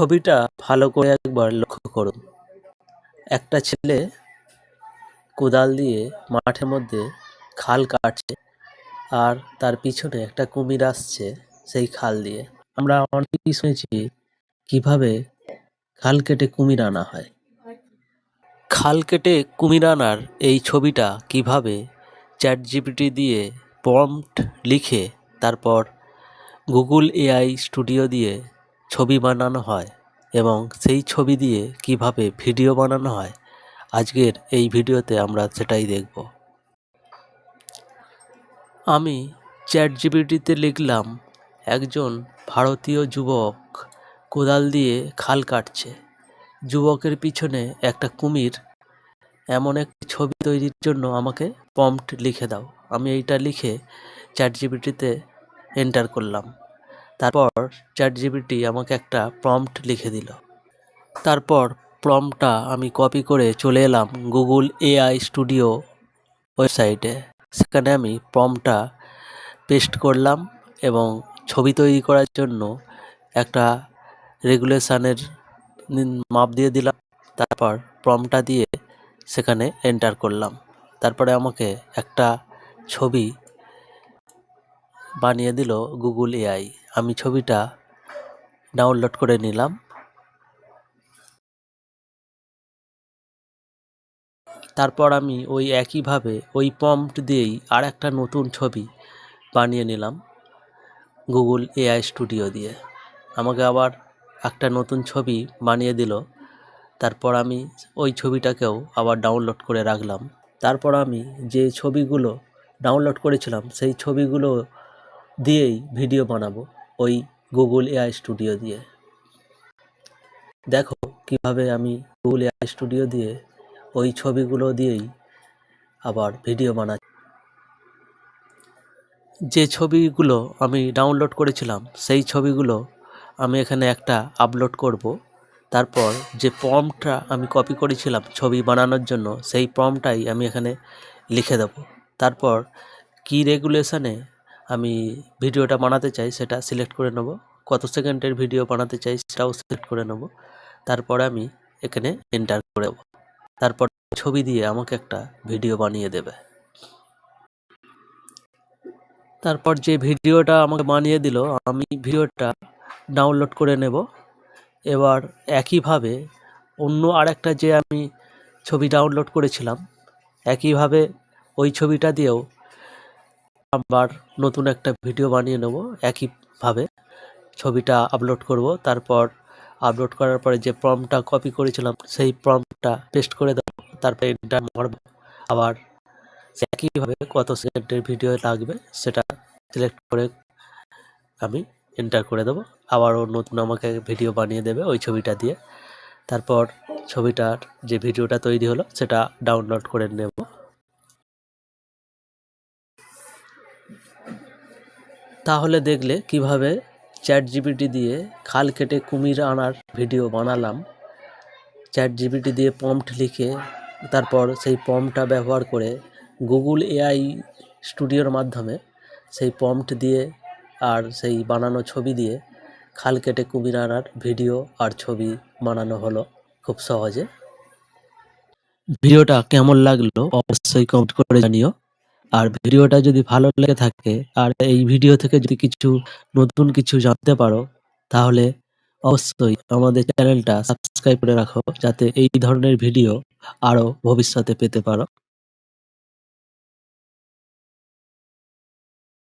ছবিটা ভালো করে একবার লক্ষ্য করুন। একটা ছেলে কোদাল দিয়ে মাঠের মধ্যে খাল কাটছে আর তার পিছনে একটা কুমির আসছে সেই খাল দিয়ে। আমরা অনেকেই শুনেছি কীভাবে খাল কেটে কুমির আনা হয়। খাল কেটে কুমির আনার এই ছবিটা কীভাবে চ্যাট জিপিটি দিয়ে প্রম্পট লিখে তারপর গুগল এআই স্টুডিও দিয়ে ছবি বানানো হয় এবং সেই ছবি দিয়ে কীভাবে ভিডিও বানানো হয়, আজকের এই ভিডিওতে আমরা সেটাই দেখব। আমি চ্যাট জিবিটিতে লিখলাম, একজন ভারতীয় যুবক কোদাল দিয়ে খাল কাটছে। যুবকের পিছনে একটা কুমির। এমন একটি ছবি তৈরির জন্য আমাকে প্রম্পট লিখে দাও। আমি এইটা লিখে চ্যাট জিবিটিতে এন্টার করলাম। তারপর চ্যাট জিপিটি আমাকে একটা প্রম্পট লিখে দিল। তারপর প্রম্পটটা আমি কপি করে চলে এলাম গুগল এআই স্টুডিও ওয়েবসাইটে। সেখানে আমি প্রম্পটটা পেস্ট করলাম এবং ছবি তৈরি করার জন্য একটা রেগুলেশানের মাপ দিয়ে দিলাম। তারপর প্রম্পটটা দিয়ে সেখানে এন্টার করলাম। তারপরে আমাকে একটা ছবি বানিয়ে দিল গুগল এআই। আমি ছবিটা ডাউনলোড করে নিলাম। তারপর আমি ওই একইভাবে ওই প্রম্পট দিয়েই আর একটা নতুন ছবি বানিয়ে নিলাম গুগল এআই স্টুডিও দিয়ে। আমাকে আবার একটা নতুন ছবি বানিয়ে দিল। তারপর আমি ওই ছবিটাকেও আবার ডাউনলোড করে রাখলাম। তারপর আমি যে ছবিগুলো ডাউনলোড করেছিলাম, সেই ছবিগুলো দিয়েই ভিডিও বানাবো। ওই গুগল এআই স্টুডিও দিয়ে। দেখো কীভাবে আমি গুগল এআই স্টুডিও দিয়ে ওই ছবিগুলো দিয়েই আবার ভিডিও বানাচ্ছি। যে ছবিগুলো আমি ডাউনলোড করেছিলাম, সেই ছবিগুলো আমি এখানে একটা আপলোড করব। তারপর যে প্রম্পটটা আমি কপি করেছিলাম ছবি বানানোর জন্য, সেই প্রম্পটটাই আমি এখানে লিখে দেব। তারপর কি রেগুলেশনে আমি ভিডিওটা বানাতে চাই, সেটা সিলেক্ট করে নেব। কত সেকেন্ডের ভিডিও বানাতে চাই, সেটাও সিলেক্ট করে নেব। তারপরে আমি এখানে এন্টার করে দেবো তারপর ছবি দিয়ে আমাকে একটা ভিডিও বানিয়ে দেবে। তারপর যে ভিডিওটা আমাকে বানিয়ে দিল, আমি ভিডিওটা ডাউনলোড করে নেব। এবার একইভাবে অন্য আরেকটা যে আমি ছবি ডাউনলোড করেছিলাম, একইভাবে ওই ছবিটা দিয়েও আবার নতুন একটা ভিডিও বানিয়ে নেব একইভাবে। ছবিটা আপলোড করব, তারপর আপলোড করার পরে যে প্রমটা কপি করেছিলাম, সেই প্রমটা পেস্ট করে দেবো, তারপরে এন্টার মারব। আবার একইভাবে কত সেকেন্ডের ভিডিও লাগবে, সেটা সিলেক্ট করে আমি এন্টার করে দেবো। আবারও নতুন আমাকে ভিডিও বানিয়ে দেবে ওই ছবিটা দিয়ে। তারপর ছবিটার যে ভিডিওটা তৈরি হলো, সেটা ডাউনলোড করে নেব। তাহলে দেখলে কীভাবে চ্যাট জিপিটি দিয়ে খাল কেটে কুমির আনার ভিডিও বানালাম। চ্যাট জিপিটি দিয়ে প্রম্পট লিখে তারপর সেই প্রম্পটটা ব্যবহার করে গুগল এআই স্টুডিওর মাধ্যমে সেই প্রম্পট দিয়ে আর সেই বানানো ছবি দিয়ে খাল কেটে কুমির আনার ভিডিও আর ছবি বানানো হলো খুব সহজে। ভিডিওটা কেমন লাগল অবশ্যই কমেন্ট করে জানিও। আর ভিডিওটা যদি ভালো লেগে থাকে, আর এই ভিডিও থেকে যদি কিছু নতুন কিছু জানতে পারো, তাহলে অবশ্যই আমাদের চ্যানেলটা সাবস্ক্রাইব করে রাখো, যাতে এই ধরনের ভিডিও আরও ভবিষ্যতে পেতে পারো।